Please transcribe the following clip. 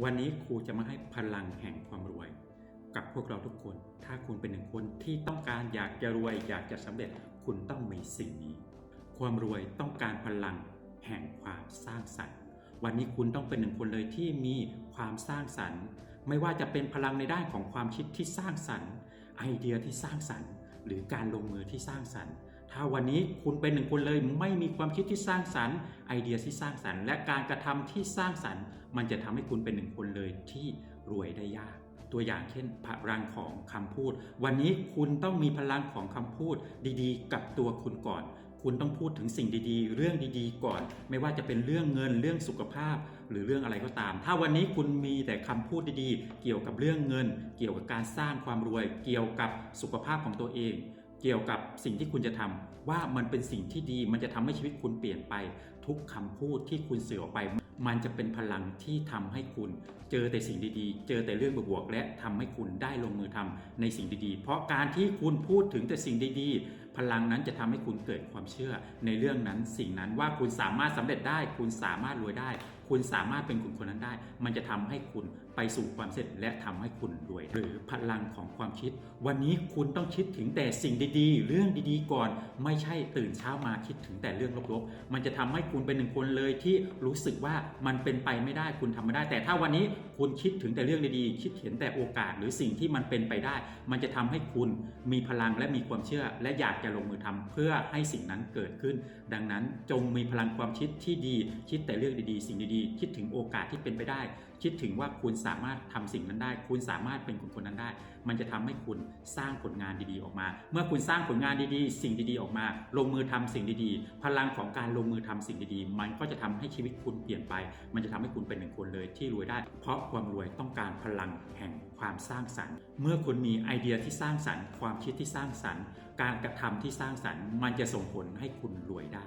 วันนี้ครูจะมาให้พลังแห่งความรวย กับพวกเราทุกคน ถ้าคุณเป็นหนึ่งคนที่ต้องการอยากจะรวย อยากจะสำเร็จคุณต้องมีสิ่งนี้ ความรวยต้องการพลังแห่งความสร้างสรรค์ วันนี้คุณต้องเป็นหนึ่งคนเลยที่มีความสร้างสรรค์ ไม่ว่าจะเป็นพลังในด้านของความคิดที่สร้างสรรค์ ไอเดียที่สร้างสรรค์ หรือการลงมือที่สร้างสรรค์ ถ้าวันนี้คุณเป็นหนึ่งคนเลยไม่มีความคิดที่สร้างสรรค์ไอเดียที่สร้างสรรค์ และการกระทำที่สร้างสรรค์ มันจะทำให้คุณเป็นหนึ่งคนเลยที่รวยได้ยาก ตัวอย่างเช่นพลังของคำพูด วันนี้คุณต้องมีพลังของคำพูดดีๆ กับตัวคุณก่อน คุณต้องพูดถึงสิ่งดีๆ เรื่องดีๆ ก่อน ไม่ว่าจะเป็นเรื่องเงินเรื่องสุขภาพ หรือเรื่องอะไรก็ตาม ถ้าวันนี้คุณมีแต่คำพูดดีๆ เกี่ยวกับเรื่องเงิน เกี่ยวกับการสร้างความรวย เกี่ยวกับสุขภาพของตัวเอง เกี่ยวกับสิ่งที่คุณจะทำว่ามันเป็นสิ่งที่ดี มันจะทำให้ชีวิตคุณเปลี่ยนไป ทุกคำพูดที่คุณเสื่อออกไป มันจะเป็นพลังที่ทำให้คุณ เจอแต่สิ่งดีๆ เจอแต่เรื่องบวกๆและทำให้คุณได้ลงมือทำในสิ่งดีๆ เพราะการที่คุณพูดถึงแต่สิ่งดีๆ พลังนั้นจะทำให้คุณเกิดความเชื่อในเรื่องนั้นสิ่งนั้นว่าคุณสามารถสำเร็จได้ คุณสามารถรวยได้ คุณสามารถเป็นคนคนนั้นได้ มันจะทำให้คุณไปสู่ความสำเร็จและทำให้คุณรวย หรือพลังของความคิด วันนี้คุณต้องคิดถึงแต่สิ่งดีๆ เรื่องดีๆ ก่อน ไม่ใช่ตื่นเช้ามาคิดถึงแต่เรื่องลบๆ มันจะทำให้คุณเป็นหนึ่งคนเลยที่รู้สึกว่ามันเป็นไปไม่ได้คุณทำไม่ได้ แต่ถ้าวันนี้คุณคิดถึงแต่เรื่องดีๆ คิดเห็นแต่โอกาส หรือสิ่งที่มันเป็นไปได้ มันจะทำให้คุณมีพลังและมีความเชื่อและอยากจะลงมือทำเพื่อให้สิ่งนั้นเกิดขึ้น ดังนั้นจงมีพลังความคิดที่ดี คิดแต่เรื่องดีๆ สิ่งดีๆ คิดถึงโอกาสที่เป็นไปได้ คิดถึงว่าคุณสามารถทำสิ่งนั้นได้ คุณสามารถเป็นคนคนนั้นได้ มันจะทำให้คุณสร้างผลงานดีๆออกมา เมื่อคุณสร้างผลงานดีๆ สิ่งดีๆออกมา ลงมือทำสิ่งดีๆ พลังของการลงมือทำสิ่งดีๆ มันก็จะทำให้ชีวิตคุณเปลี่ยนไป มันจะทำให้คุณเป็นหนึ่งคนเลยที่รวยได้ เพราะความรวยต้องการพลังแห่งความสร้างสรรค์ เมื่อคุณมีไอเดียที่สร้างสรรค์ ความคิดที่สร้างสรรค์ การกระทที่สร้างสรรค์ มันจะส่งผลให้คุณรวยได้